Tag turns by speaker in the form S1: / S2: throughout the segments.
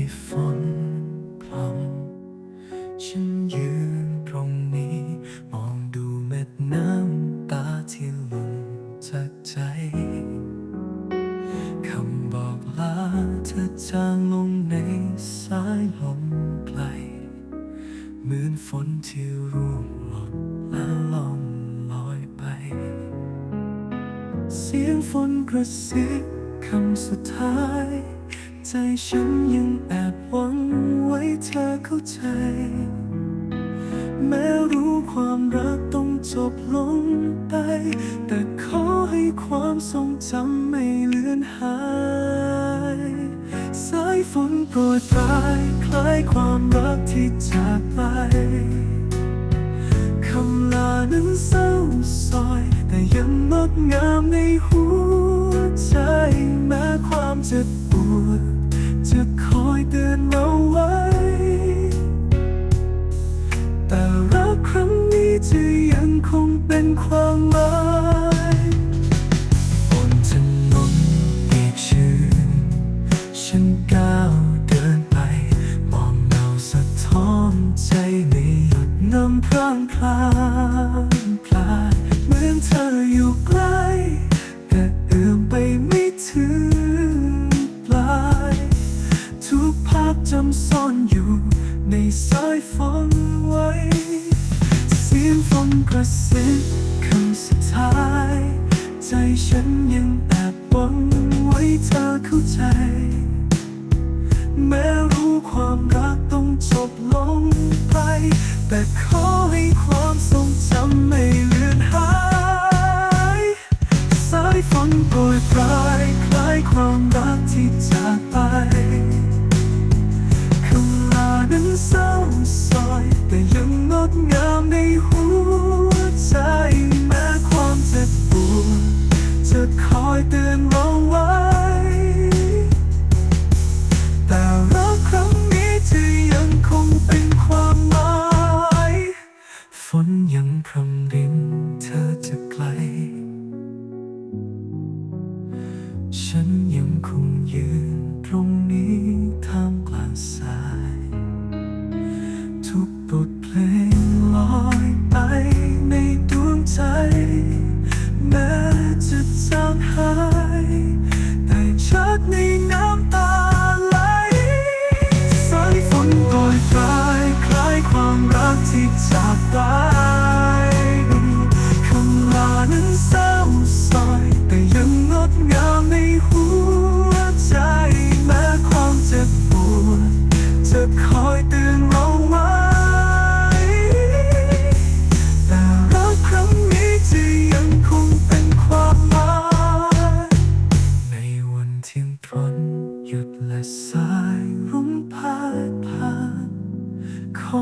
S1: ที่ฝนพรำฉันยืนตรงนี้ มองดูเม็ดน้ำตาที่หล่นจากใจ คำบอกลาเธอจางลงในสายลมไกลเหมือนฝนที่ร่วงหลดนและล่ลอยไป เสียงฝนกระซิบคำสุดท้าย ใจฉันยังแอบหวังไว้เธอเข้าใจ แม้รู้ความรักต้องจบลงไป แต่ขอให้ความทรงจำไม่เลือนหาย สายฝนโปรยปลายคล้ายความรักที่จากไปคำลานั้นเศร้าซอย แต่ยังงดงามในหัวใจแม้ความเจ็บ ความหมายบนถนนอีกชื่นฉันก้าวเดินไป มองเงาสะท้อนใจในหยดน้ำพร่างพลางพลายเหมือนเธออยู่ใกล้แต่เอื้อมไปไม่ถึงปลาย ทุกภาพจำซ่อนอยู่ในสายฝนไว้ สียงฝนกระซิบคำสุดท้าย ใจฉันยังแอบหวังไว้เธอเข้าใจ แม้รู้ความรักต้องจบลงไป แต่ขอให้ความทรงจำไม่เลือนหายสายฝนโปรยปลายคล้ายความรักที่จากไปคำลานั้นเศร้า คอยเตือนเราไว้ แต่รักครั้งนี้จะยังคงเป็นความหมายฝนยังพรำรินเธอจะไกล ฉันยังคงยืนตรงนี้ท่ามกลางสาย ทุกบทเพลง รัก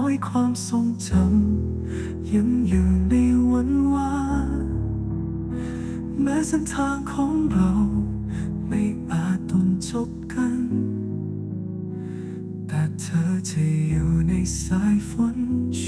S1: อยความทรงจำยังอยู่ในวันวานแม้เส้นทางของเราไม่อาจต้นจบกัน แต่เธอจะอยู่ในสายฝนช